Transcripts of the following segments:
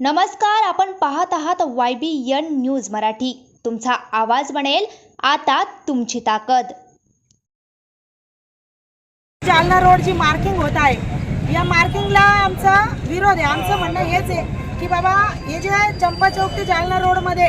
नमस्कार आपण पाहत आहात Y B N news Marathi. तुमचा आवाज बनेल आता तुमची ताकद. जालना रोड जी मार्किंग होत आहे. या मार्किंगला आमचा विरोध आहे. आमचं म्हणणं हेच आहे की बाबा हे जे चंपा चौक ते जालना रोडमध्ये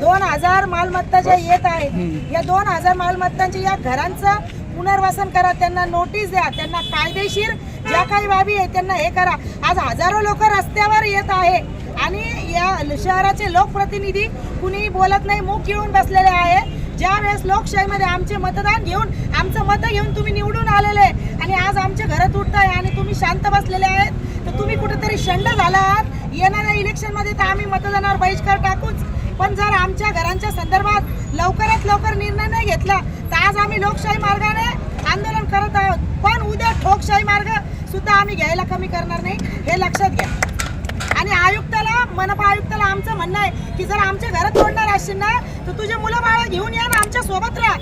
दोन हजार मालमत्ता ज्या येत आहेत. या दोन हजार मालमत्तांच्या या घरांचं पुनर्वसन करा. त्यांना नोटीस द्या. त्यांना कायदेशीर ज्या काही बाबी आहे त्यांना हे करा. आज हजारो लोक रस्त्यावर येत आहे. आणि या शहराचे लोकप्रतिनिधी कुणी बोलत नाही मुख घेऊन बसलेले आहे. ज्या वेळेस लोकशाहीमध्ये आमचे मतदान घेऊन आमचं मत घेऊन तुम्ही निवडून आलेले आहे. आणि आज आमचे घरं तुटताय आणि तुम्ही शांत बसलेले आहेत तर तुम्ही कुठेतरी शंड झाला आहात येणाऱ्या इलेक्शनमध्ये तर आम्ही मतदानावर बहिष्कार टाकूच. पण जर आमच्या घरांच्या संदर्भात लवकरात लवकर निर्णय नाही घेतला तर आज आम्ही लोकशाही मार्गाने आंदोलन करत आहोत. पण उद्या ठोकशाही मार्ग सुद्धा आम्ही घ्यायला कमी करणार नाही हे लक्षात घ्या. आणि आयुक्ताला मनपा आयुक्ताला आमचं म्हणणं आहे की जर आमच्या घरात तोडणार असशील ना तर तुझे मुलं बाळ घेऊन या ना आमच्यासोबत राहा.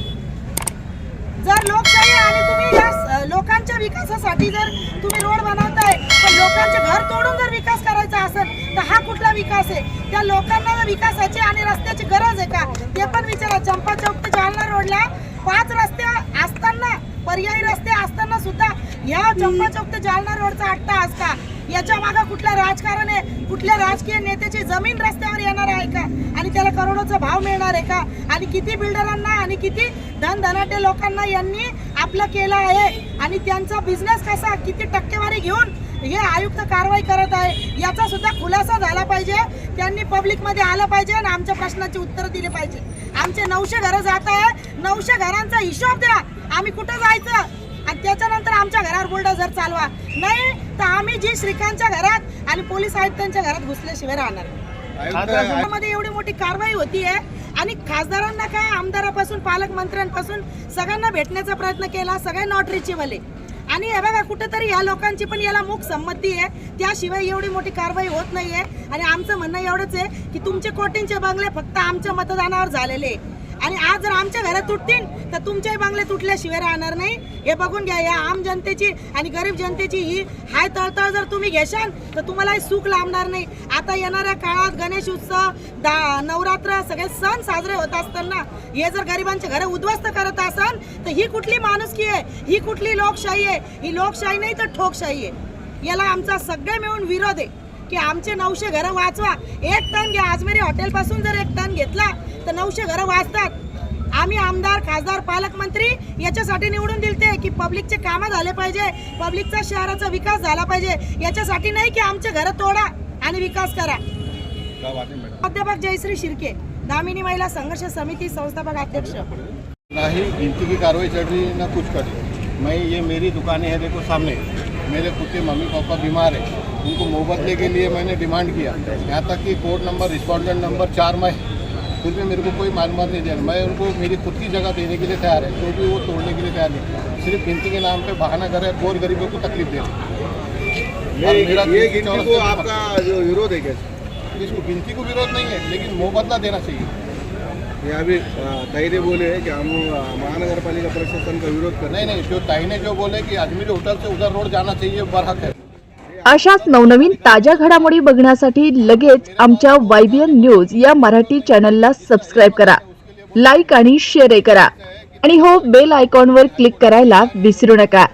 जर लोकशाही आणि तुम्ही या लोकांच्या विकासासाठी जर तुम्ही रोड बनवताय पण लोकांचे घर तोडून जर विकास करायचा असेल तर हा कुठला विकास आहे? त्या लोकांना विकासाची आणि रस्त्याची गरज आहे का? ते पण विचारा. चंपा चौक ते जालना रोडला पाच रस्ते असताना पर्यायी रस्ते असताना सुद्धा या चंपा चौक ते जालना रोड याच्या मागे कुठलं राजकारण आहे? कुठल्या राजकीय नेत्याची जमीन रस्त्यावर येणार आहे का? आणि त्याला करोडोचा भाव मिळणार आहे का? आणि किती बिल्डरांना आणि किती धनधनाटे लोकांना यांनी आपलं केलं आहे? आणि त्यांचा बिझनेस कसा? किती टक्केवारी घेऊन हे आयुक्त कारवाई करत आहे? याचा सुद्धा खुलासा झाला पाहिजे. त्यांनी पब्लिकमध्ये आलं पाहिजे आणि आमच्या प्रश्नाची उत्तरं दिली पाहिजे. आमचे नऊशे घरं जात आहे. नऊशे घरांचा हिशोब द्या. आम्ही कुठं जायचं? त्याच्यानंतर आमच्या घरावर बुलडोझर चालवा. नाही तर आम्ही जी श्रीकांतच्या घरात आणि पोलीस आयुक्तांच्या घरात घुसल्याशिवाय राहणार. मध्ये एवढी मोठी कारवाई होतीये आणि खासदारांना काय आमदारापासून पालकमंत्र्यांपासून सगळ्यांना भेटण्याचा प्रयत्न केला सगळे नॉट रिचेबल आणि हे बघा कुठेतरी या लोकांची पण याला मूक संमती आहे. त्याशिवाय एवढी मोठी कारवाई होत नाहीये. आणि आमचं म्हणणं एवढंच आहे की तुमचे कोटींचे बंगले फक्त आमच्या मतदानावर झालेले आहे. आणि आज जर आमच्या घरात तुटतील तर तुमच्याही बंगले तुटल्याशिवाय राहणार नाही. हे बघून घ्या या आम जनतेची आणि गरीब जनतेची ही हाय तळतळ जर तुम्ही घेशाल तर तुम्हाला सुख लाभणार नाही. आता येणाऱ्या काळात गणेश उत्सव दा नवरात्र सगळे सण साजरे होत असताना हे जर गरिबांचे घरं उद्ध्वस्त करत असाल तर ही कुठली माणुसकी आहे? ही कुठली लोकशाही आहे? ही लोकशाही नाही तर ठोकशाही आहे. याला आमचा सगळे मिळून विरोध आहे. की आमचे नऊशे घरं वाचवा. एक टन घ्या. आजमेरी हॉटेलपासून जर एक टन घेतला तर नऊशे घरं वाचतात. आम्ही आमदार खासदार पालकमंत्री याच्यासाठी निवडून दिलते की पब्लिकचे कामं झाले पाहिजे. पब्लिकचा शहराचा विकास झाला पाहिजे. याच्यासाठी नाही की आमचे घरं तोडा आणि विकास करा. अध्यापक जयश्री शिर्के दामिनी महिला संघर्ष समिती संस्थापक अध्यक्ष. ना ही गिनती की कार्रवाई चल रही ना कुछ कर. मैं ये मेरी दुकानें हैं देखो सामने. मेरे खुद के मम्मी पापा बीमार है. उनको मुबदले के लिए मैंने डिमांड किया। यहाँ तक कि कोड नंबर रिस्पॉन्डेंट नंबर चार में। फिर भी मेरे को कोई मालूम नहीं दिया। मैं उनको मेरी खुद की जगह देने के लिए तैयार है तो भी वो तोड़ने के लिए तैयार नहीं। सिर्फ़ गिनती के नाम पे बहाना कर रहे और गरीबों को तकलीफ़ दे रहे किसी आपका जो विरोध है क्या? इसको गिनती को विरोध नहीं है लेकिन मुबदला देना चाहिए। अभी ताइरे बोले हैं कि हम महानगर पालिका प्रशासन का विरोध कर नहीं नहीं जो ताई ने जो बोले कि अजमेर होटल से उधर रोड जाना चाहिए बरहक है। अशाच नवनवीन ताज्या घडामोडी बघण्यासाठी लगेच आमच्या वायबीएन न्यूज या मराठी चॅनलला सबस्क्राईब करा लाईक आणि शेअर करा. आणि हो बेल आयकॉनवर क्लिक करायला विसरू नका.